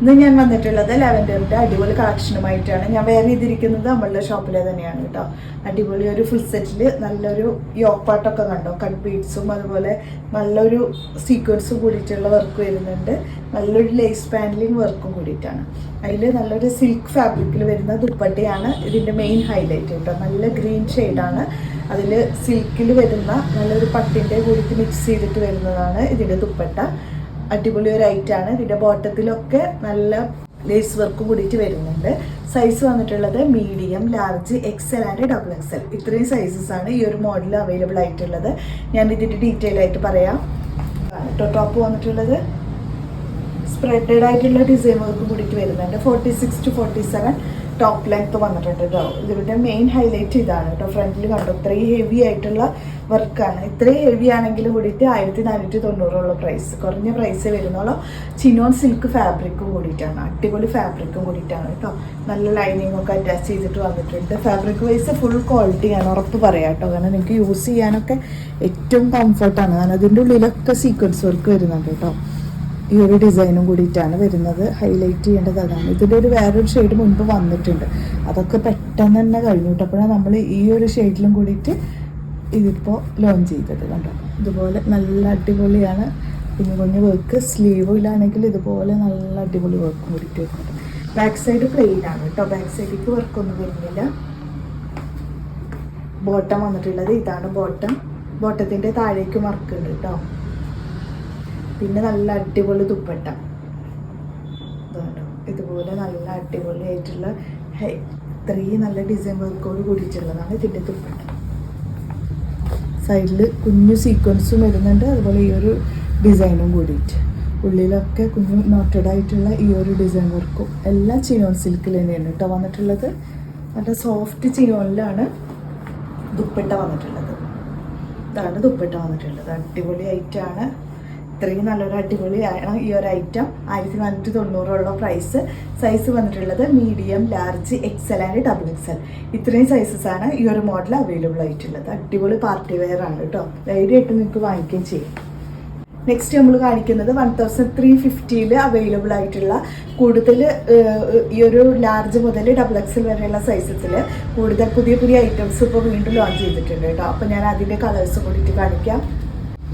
ഇന്ന് ഞാൻ വന്നിട്ടുള്ളത് ലാവൻഡറിന്റെ അടിപൊളി കളക്ഷനുമായിട്ടാണ്. ഞാൻ വേറെ ചെയ്തിരിക്കുന്നത് നമ്മളുടെ ഷോപ്പിലെ തന്നെയാണ് കേട്ടോ. അടിപൊളി ഒരു ഫുൾ സെറ്റിൽ നല്ലൊരു യോപ്പാട്ടൊക്കെ കണ്ടോ? കട്ട് ബീഡ്സും അതുപോലെ നല്ലൊരു സീക്വൻസും കൂടിയിട്ടുള്ള വർക്ക് വരുന്നുണ്ട്. നല്ലൊരു ലേസ് പാനലിങ് വർക്കും കൂടിയിട്ടാണ്. അതിൽ നല്ലൊരു സിൽക്ക് ഫാബ്രിക്കിൽ വരുന്ന ദുപ്പട്ടയാണ് ഇതിന്റെ മെയിൻ ഹൈലൈറ്റ് കേട്ടോ. നല്ല ഗ്രീൻ ഷെയ്ഡാണ് അതിൽ സിൽക്കിൽ വരുന്ന നല്ലൊരു പട്ടിന്റെ കൂടി മിക്സ് ചെയ്തിട്ട് വരുന്നതാണ് ഇതിന്റെ ദുപ്പട്ട. അടിപൊളി ഒരു ഐറ്റാണ് ഇതിന്റെ ബോട്ടത്തിലൊക്കെ നല്ല ലേസ് വർക്ക് കൂടിയിട്ട് വരുന്നുണ്ട്. സൈസ് വന്നിട്ടുള്ളത് medium large XL and double XL ഇത്രയും സൈസസ് ആണ് ഈ ഒരു മോഡൽ അവൈലബിൾ ആയിട്ടുള്ളത്. ഞാൻ ഇതിന്റെ ഡീറ്റെയിൽ ആയിട്ട് പറയാം. ടോപ്പ് വന്നിട്ടുള്ളത് സ്പ്രെഡഡ് ആയിട്ടുള്ള ഡിസൈൻ വർക്ക് കൂടിയിട്ട് വരുന്നുണ്ട്. Forty six to forty seven top length വന്നിട്ടുണ്ട് കേട്ടോ ഇതിവിടെ മെയിൻ ഹൈലൈറ്റ് ഇതാണ് കേട്ടോ ഫ്രണ്ടിൽ കണ്ടോ ഇത്രയും ഹെവി ആയിട്ടുള്ള വർക്കാണ് ഇത്രയും ഹെവി ആണെങ്കിലും കൂടിയിട്ട് ആയിരത്തി നാനൂറ്റി തൊണ്ണൂറുള്ള പ്രൈസ് കുറഞ്ഞ പ്രൈസ് വരുന്നുള്ളൂ ചിനോൺ സിൽക്ക് ഫാബ്രിക്കും കൂടിയിട്ടാണ്. അടിപൊളി ഫാബ്രിക്കും കൂടിയിട്ടാണ് കേട്ടോ നല്ല ലൈനിങ് ഒക്കെ അറ്റാച്ച് ചെയ്തിട്ട് വന്നിട്ടുണ്ട്. ഫാബ്രിക് വൈസ് ഫുൾ ക്വാളിറ്റിയാണ് ഉറപ്പ് പറയാം കേട്ടോ കാരണം നിങ്ങൾക്ക് യൂസ് ചെയ്യാനൊക്കെ ഏറ്റവും കംഫർട്ടാണ് കാരണം അതിന്റെ ഉള്ളിലൊക്കെ സീക്വൻസ് വർക്ക് വരുന്നുണ്ട് കേട്ടോ ഈ ഒരു ഡിസൈനും കൂടിയിട്ടാണ് വരുന്നത്. ഹൈലൈറ്റ് ചെയ്യേണ്ടത് അതാണ്. ഇതിന്റെ ഒരു വേറൊരു ഷെയ്ഡ് മുൻപ് വന്നിട്ടുണ്ട്. അതൊക്കെ പെട്ടെന്ന് തന്നെ കഴിഞ്ഞു. കിട്ടപ്പോഴാണ് നമ്മൾ ഈ ഒരു ഷെയ്ഡിലും കൂടിയിട്ട് ഇതിപ്പോൾ ലോഞ്ച് ചെയ്തത് കണ്ടോ? ഇതുപോലെ നല്ല അടിപൊളിയാണ്. കുഞ്ഞു കുഞ്ഞു വർക്ക് സ്ലീവിലാണെങ്കിൽ ഇതുപോലെ നല്ല അടിപൊളി വർക്ക് കൂടിയിട്ട് വരുന്നുണ്ട്. ബാക്ക് സൈഡ് പ്ലെയിൻ ആണ് കേട്ടോ ബാക്ക് സൈഡിലേക്ക് വർക്കൊന്നും വരുന്നില്ല. ബോട്ടം വന്നിട്ടുള്ളത്. ഇതാണ് ബോട്ടം ബോട്ടത്തിന്റെ താഴേക്ക് വർക്ക് ഉണ്ട് കേട്ടോ പിന്നെ നല്ല അടിപൊളി ദുപ്പട്ട. ഇതുപോലെ നല്ല അടിപൊളി ആയിട്ടുള്ള ഇത്രയും നല്ല ഡിസൈൻ വർക്കോട് കൂടിയിട്ടുള്ളതാണ് ഇതിന്റെ ദുപ്പട്ട. സൈഡിൽ കുഞ്ഞു സീക്വൻസും വരുന്നുണ്ട്. അതുപോലെ ഈ ഒരു ഡിസൈനും കൂടിയിട്ട്. ഉള്ളിലൊക്കെ കുഞ്ഞു നോട്ടഡ് ആയിട്ടുള്ള ഈ ഒരു ഡിസൈൻ വർക്കും എല്ലാം ചിനോൺ സിൽക്കിൽ തന്നെയാണ് കേട്ടോ വന്നിട്ടുള്ളത്. നല്ല സോഫ്റ്റ് ചിനോണിലാണ് ദുപ്പട്ട വന്നിട്ടുള്ളത്. ഇതാണ് ദുപ്പട്ട വന്നിട്ടുള്ളത്. അടിപൊളി ഇത്രയും നല്ലൊരു അടിപൊളിയാണ് ഈ ഒരു ഐറ്റം ആയിരത്തി നാനൂറ്റി തൊണ്ണൂറോളം പ്രൈസ് സൈസ് വന്നിട്ടുള്ളത് medium large XL and double XL ഇത്രയും സൈസസ് ആണ് ഈ ഒരു മോഡൽ അവൈലബിൾ ആയിട്ടുള്ളത്. അടിപൊളി പാർട്ടി വെയർ ആണ് കേട്ടോ. ധൈര്യമായിട്ട് നിങ്ങൾക്ക് വാങ്ങിക്കുകയും ചെയ്യും. നെക്സ്റ്റ് നമ്മൾ കാണിക്കുന്നത് വൺ തൗസൻഡ് ത്രീ ഫിഫ്റ്റിയിൽ അവൈലബിൾ ആയിട്ടുള്ള കൂടുതൽ ഈ ഒരു ലാർജ് മുതൽ ഡബിൾ എക്സൽ വരെയുള്ള സൈസസിൽ കൂടുതൽ പുതിയ പുതിയ ഐറ്റംസ് ഇപ്പോൾ വീണ്ടും ലോഞ്ച് ചെയ്തിട്ടുണ്ട് കേട്ടോ. അപ്പോൾ ഞാൻ അതിന്റെ കളേഴ്സ് കൂടിയിട്ട് കാണിക്കാം.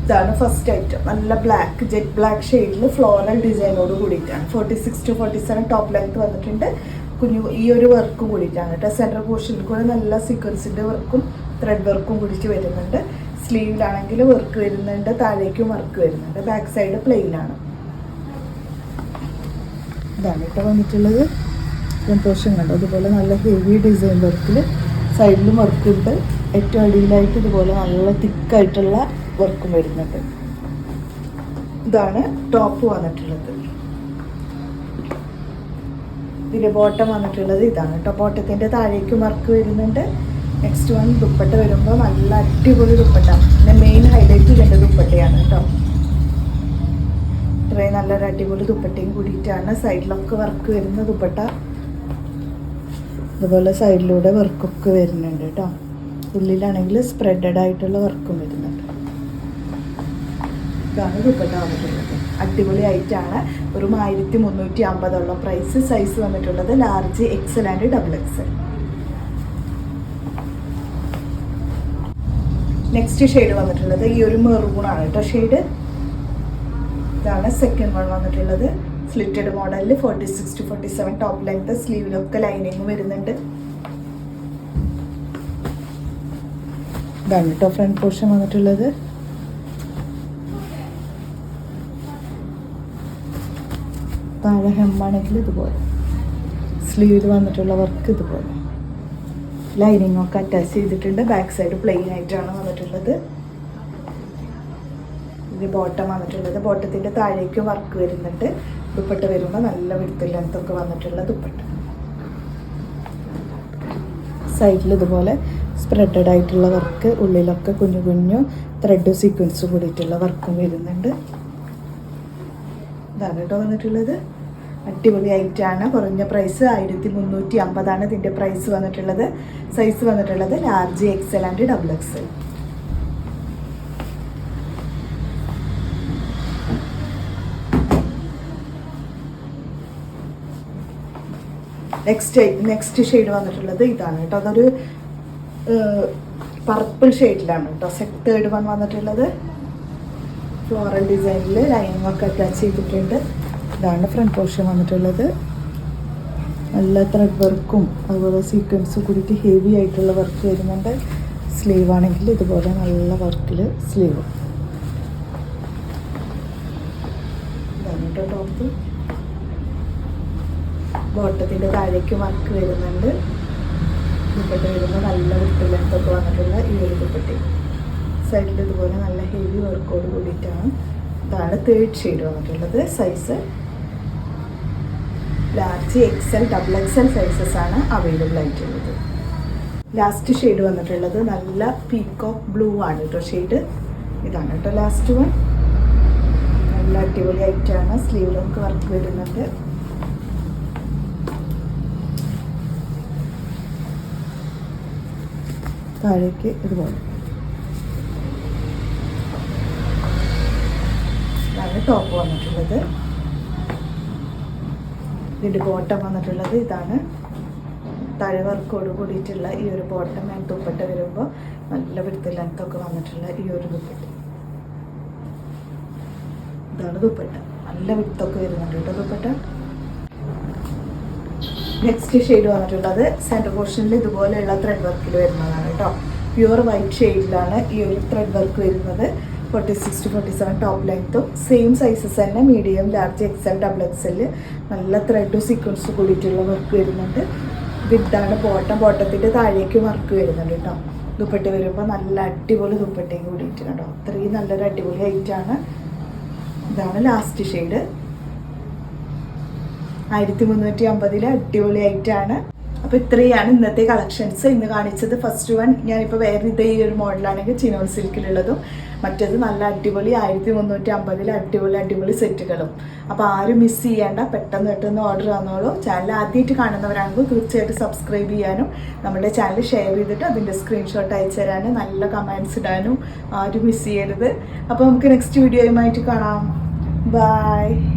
ഇതാണ് ഫസ്റ്റ് ഐറ്റം നല്ല ബ്ലാക്ക് ജെറ്റ് ബ്ലാക്ക് ഷെയ്ഡിൽ ഫ്ലോറൽ ഡിസൈനോട് കൂടിയിട്ടാണ് forty six to forty seven top length വന്നിട്ടുണ്ട്. കുഞ്ഞു ഈ ഒരു വർക്കും കൂടിയിട്ടാണ് കേട്ടോ. സെന്റർ പോർഷനിൽ കൂടെ നല്ല സീക്വൻസിന്റെ വർക്കും ത്രെഡ് വർക്കും കൂടിയിട്ട് വരുന്നുണ്ട്. സ്ലീവിലാണെങ്കിൽ വർക്ക് വരുന്നുണ്ട് താഴേക്കും വർക്ക് വരുന്നുണ്ട്. ബാക്ക് സൈഡ് പ്ലെയിനാണ് ഇതാണ് കേട്ടോ വന്നിട്ടുള്ളത്. പോർഷൻ കണ്ടു? അതുപോലെ നല്ല ഹെവി ഡിസൈൻ വർക്കിൽ സൈഡിലും വർക്കുണ്ട് ഏറ്റവും അടിയിലായിട്ട് ഇതുപോലെ നല്ല തിക്കായിട്ടുള്ള വർക്കും വരുന്നുണ്ട്. ഇതാണ് ടോപ്പ് വന്നിട്ടുള്ളത്. ഇതിന്റെ ബോട്ടം വന്നിട്ടുള്ളത് ഇതാണ് കേട്ടോ ബോട്ടത്തിന്റെ താഴേക്ക് വർക്ക് വരുന്നുണ്ട്. നെക്സ്റ്റ് വൺ ദുപ്പട്ട വരുമ്പോൾ നല്ല അടിപൊളി ദുപ്പട്ട. പിന്നെ മെയിൻ ഹൈലൈറ്റ് ഇതിന്റെ ദുപ്പട്ടയാണ് കേട്ടോ ഇത്രയും നല്ലൊരു അടിപൊളി ദുപ്പട്ടയും കൂടിയിട്ടാണ് സൈഡിലൊക്കെ വർക്ക് വരുന്ന ദുപ്പട്ട. അതുപോലെ സൈഡിലൂടെ വർക്കൊക്കെ വരുന്നുണ്ട് കേട്ടോ ഉള്ളിലാണെങ്കിൽ സ്പ്രെഡഡ് ആയിട്ടുള്ള വർക്കും വരുന്നുണ്ട്. ഇതാണ് ദുപ്പട്ട വന്നിട്ടുള്ളത് അടിപൊളി വെറും ആയിരത്തി മുന്നൂറ്റി അമ്പതോളം പ്രൈസ് സൈസ് വന്നിട്ടുള്ളത് large XL and double XL next shade വന്നിട്ടുള്ളത് ഈ ഒരു മെറൂൺ ആണ് കേട്ടോ ഷെയ്ഡ് ഇതാണ് സെക്കൻഡ് വൺ വന്നിട്ടുള്ളത്. സ്ലിറ്റഡ് മോഡലിൽ forty six to forty seven top length സ്ലീവിലൊക്കെ lining വരുന്നുണ്ട്. ഇതാണ് കേട്ടോ ഫ്രണ്ട് പോർഷൻ വന്നിട്ടുള്ളത്. താഴെ ഹെമ്മാണെങ്കിൽ ഇതുപോലെ. സ്ലീവിൽ വന്നിട്ടുള്ള വർക്ക് ഇതുപോലെ. ലൈനിങ് ഒക്കെ അറ്റാച്ച് ചെയ്തിട്ടുണ്ട്. ബാക്ക് സൈഡ് പ്ലെയിൻ ആയിട്ടാണ് വന്നിട്ടുള്ളത്. ഇത് ബോട്ടം വന്നിട്ടുള്ളത്. ബോട്ടത്തിന്റെ താഴേക്ക് വർക്ക് വരുന്നുണ്ട്. ദുപ്പട്ട വരുമ്പോൾ നല്ല വിടുത്തില്ലാത്തൊക്കെ വന്നിട്ടുള്ള ദുപ്പട്ട. സൈഡിൽ ഇതുപോലെ സ്പ്രെഡഡ് ആയിട്ടുള്ള വർക്ക് ഉള്ളിലൊക്കെ കുഞ്ഞു കുഞ്ഞു ത്രെഡ് സീക്വൻസ് കൂടിയിട്ടുള്ള വർക്കും വരുന്നുണ്ട്. ഇതാണ് കേട്ടോ വന്നിട്ടുള്ളത്. അടിപൊളി ഐറ്റാണ് കുറഞ്ഞ പ്രൈസ് ആയിരത്തി മുന്നൂറ്റി അമ്പതാണ് ഇതിന്റെ പ്രൈസ് വന്നിട്ടുള്ളത് സൈസ് വന്നിട്ടുള്ളത് large XL and double XL next next shade വന്നിട്ടുള്ളത് ഇതാണ് കേട്ടോ. അതൊരു പർപ്പിൾ ഷെയ്ഡിലാണ് കേട്ടോ. സെക് തേർഡ് വൺ വന്നിട്ടുള്ളത്. ഫ്ലോറൽ ഡിസൈനിൽ ലൈനിങ് ഒക്കെ അറ്റാച്ച് ചെയ്തിട്ടുണ്ട്. ഇതാണ് ഫ്രണ്ട് പോർഷൻ വന്നിട്ടുള്ളത്. നല്ല ത്രെഡ് വർക്കും അതുപോലെ സീക്വൻസും കൂടിയിട്ട് ഹെവി ആയിട്ടുള്ള വർക്ക് വരുന്നുണ്ട്. സ്ലീവ് ആണെങ്കിൽ ഇതുപോലെ നല്ല വർക്കിൽ സ്ലീവ് ടോപ്പ് ബോട്ടത്തിന്റെ താഴേക്ക് വർക്ക് വരുന്നുണ്ട്. ഇപ്പോഴത്തെ വരുമ്പോൾ നല്ല വിട്ട് ലെങ്ത്തൊക്കെ വന്നിട്ടുള്ള ഈ ഒരു ദുപ്പട്ടി സൈഡിൽ ഇതുപോലെ നല്ല ഹെവി വർക്കോട് കൂടിയിട്ടാണ് ഇതാണ് തേർഡ് ഷെയ്ഡ് വന്നിട്ടുള്ളത്. Size large XL double XL sizes ആണ് അവൈലബിൾ ആയിട്ടുള്ളത്. ലാസ്റ്റ് ഷെയ്ഡ് വന്നിട്ടുള്ളത് നല്ല പീക്കോക്ക് ബ്ലൂ ആണ് കേട്ടോ ഷെയ്ഡ് ഇതാണ് കേട്ടോ ലാസ്റ്റ് വൺ നല്ല അടിപൊളി ആയിട്ടാണ് സ്ലീവ് നമുക്ക് വർക്ക് വരുന്നുണ്ട്. താഴേക്ക് ഇതുപോലെ ഇതാണ് ടോപ്പ് വന്നിട്ടുള്ളത്. ഇതിന്റെ ബോട്ടം വന്നിട്ടുള്ളത് ഇതാണ്. തഴവർക്കോട് വർക്കോട് കൂടിയിട്ടുള്ള ഈ ഒരു ബോട്ടം ഞാൻ ദുപ്പട്ട വരുമ്പോൾ നല്ല വിടുത്ത ലെങ്ത്തൊക്കെ വന്നിട്ടുള്ള ഈ ഒരു ദുപ്പട്ട. ഇതാണ് ദുപ്പട്ട. നല്ല വിടുത്തൊക്കെ വരുന്നുണ്ട് കേട്ടോ ദുപ്പട്ട. നെക്സ്റ്റ് ഷെയ്ഡ് വന്നിട്ടുള്ളത് സെന്റർ പോർഷനിൽ ഇതുപോലെയുള്ള ത്രെഡ് വർക്കിൽ വരുന്നതാണ് കേട്ടോ. പ്യുവർ വൈറ്റ് ഷെയ്ഡിലാണ് ഈ ഒരു ത്രെഡ് വർക്ക് വരുന്നത്. Forty six to forty seven top ലെങ്ത്തും സെയിം സൈസസ് തന്നെ medium large XL double XL നല്ല ത്രെഡും സീക്വൻസും കൂടിയിട്ടുള്ള വർക്ക് വരുന്നുണ്ട്. വിത്താണ് ബോട്ടം ബോട്ടത്തിന്റെ താഴേക്ക് വർക്ക് വരുന്നുണ്ട് കേട്ടോ. ദുപ്പട്ട വരുമ്പോൾ നല്ല അടിപൊളി ദുപ്പട്ടയും കൂടിയിട്ട് കേട്ടോ. അത്രയും നല്ലൊരു അടിപൊളി ഹൈറ്റാണ് ഇതാണ് ലാസ്റ്റ് ഷെയ്ഡ് ആയിരത്തി മുന്നൂറ്റി അമ്പതിലെ അടിപൊളി ആയിട്ടാണ് അപ്പോൾ ഇത്രയാണ് ഇന്നത്തെ കളക്ഷൻസ് ഇന്ന് കാണിച്ചത് ഫസ്റ്റ് വൺ ഞാനിപ്പോൾ വേറെ ഇതേ ഈ ഒരു മോഡലാണെങ്കിൽ ചിനോൾ സിൽക്കിലുള്ളതും മറ്റേത് നല്ല അടിപൊളി ആയിരത്തി മുന്നൂറ്റി അമ്പതിൽ അടിപൊളി അടിപൊളി സെറ്റുകളും. അപ്പോൾ ആരും മിസ് ചെയ്യേണ്ട പെട്ടെന്ന് പെട്ടെന്ന് ഓർഡർ വന്നോളൂ. ചാനൽ ആദ്യമായിട്ട് കാണുന്നവരാണെങ്കിൽ തീർച്ചയായിട്ടും സബ്സ്ക്രൈബ് ചെയ്യാനും നമ്മുടെ ചാനൽ ഷെയർ ചെയ്തിട്ട് അതിന്റെ സ്ക്രീൻഷോട്ട് അയച്ചു തരാനും നല്ല കമൻസ് ഇടാനും ആരും മിസ് ചെയ്യരുത്. അപ്പോൾ നമുക്ക് നെക്സ്റ്റ് വീഡിയോയുമായിട്ട് കാണാം. ബൈ